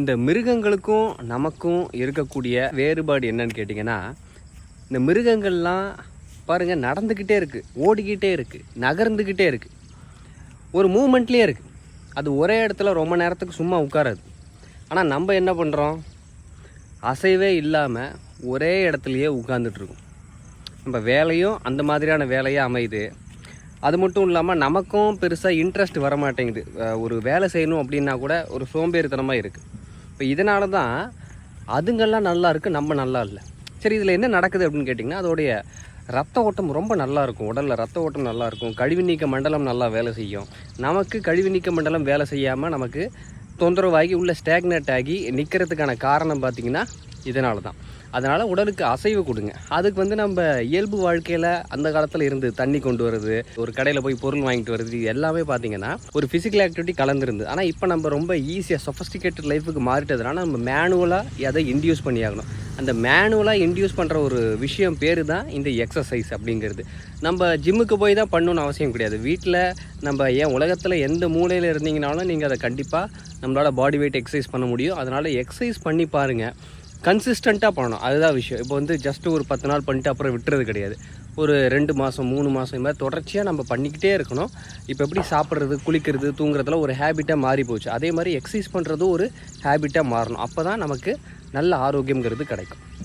இந்த மிருகங்களுக்கும் நமக்கும் இருக்கக்கூடிய வேறுபாடு என்னன்னு கேட்டிங்கன்னா இந்த மிருகங்கள்லாம் பாருங்கள் நடந்துக்கிட்டே இருக்குது ஓடிக்கிட்டே இருக்குது நகர்ந்துக்கிட்டே இருக்குது ஒரு மூமெண்ட்லேயே இருக்குது அது ஒரே இடத்துல ரொம்ப நேரத்துக்கு சும்மா உட்காராது. ஆனால் நம்ம என்ன பண்ணுறோம் அசைவே இல்லாமல் ஒரே இடத்துலையே உட்காந்துட்ருக்கோம் நம்ம வேலையும் அந்த மாதிரியான வேலையாக அமையுது. அது மட்டும் இல்லாமல் நமக்கும் பெருசாக இன்ட்ரெஸ்ட் வர மாட்டேங்குது ஒரு வேலை செய்யணும் அப்படின்னா கூட ஒரு சோம்பேறித்தனமாக இருக்குது இப்போ இதனால தான் அதுங்கெல்லாம் நல்லா இருக்குது நம்ம நல்லா இல்லை. சரி இதில் என்ன நடக்குது அப்படின்னு கேட்டிங்கன்னா அதோடைய ரத்த ஓட்டம் ரொம்ப நல்லா இருக்கும் உடலில் ரத்த ஓட்டம் நல்லா இருக்கும் கழிவு நீக்க மண்டலம் நல்லா வேலை செய்யும். நமக்கு கழிவு நீக்க மண்டலம் வேலை செய்யாமல் நமக்கு தொந்தரவாகி உள்ள ஸ்டேக்னெட் ஆகி நிற்கிறதுக்கான காரணம் பார்த்திங்கன்னா இதனால தான். அதனால் உடலுக்கு அசைவு கொடுங்க. அதுக்கு வந்து நம்ம இயல்பு வாழ்க்கையில் அந்த காலத்தில் இருந்து தண்ணி கொண்டு வருது ஒரு கடையில் போய் பொருள் வாங்கிட்டு வருது இது எல்லாமே பார்த்தீங்கன்னா ஒரு ஃபிசிக்கல் ஆக்டிவிட்டி கலந்துருந்து ஆனால் இப்போ நம்ம ரொம்ப ஈஸியாக சொஃபஸ்டிகேட்டட் லைஃபுக்கு மாறிட்டதுனால நம்ம மேனுவலாக எதை இன்டியூஸ் பண்ணியாகணும். அந்த மேனுவலாக இன்டியூஸ் பண்ணுற ஒரு விஷயம் பேர் தான் இந்த எக்ஸசைஸ் அப்படிங்கிறது. நம்ம ஜிம்முக்கு போய் தான் பண்ணணும்னு அவசியம் கிடையாது. வீட்டில் நம்ம ஏன் உலகத்தில் எந்த மூலையில் இருந்தீங்கனாலும் நீங்கள் அதை கண்டிப்பாக நம்மளால் பாடி வெயிட் எக்ஸசைஸ் பண்ண முடியும். அதனால் எக்ஸசைஸ் பண்ணி பாருங்கள் கன்சிஸ்டண்ட்டாக பண்ணணும். அதுதான் விஷயம். இப்போ வந்து ஜஸ்ட் ஒரு பத்து நாள் பண்ணிட்டு அப்புறம் விட்டுறது கிடையாது. ஒரு ரெண்டு மாதம் மூணு மாதம் இது மாதிரி தொடர்ச்சியாக நம்ம பண்ணிக்கிட்டே இருக்கணும். இப்போ எப்படி சாப்பிட்றது குளிக்கிறது தூங்குறதுலாம் ஒரு ஹேபிட்டாக மாறி போச்சு. அதே மாதிரி எக்ஸசைஸ் பண்ணுறதும் ஒரு ஹேபிட்டாக மாறணும். அப்போ தான் நமக்கு நல்ல ஆரோக்கியங்கிறது கிடைக்கும்.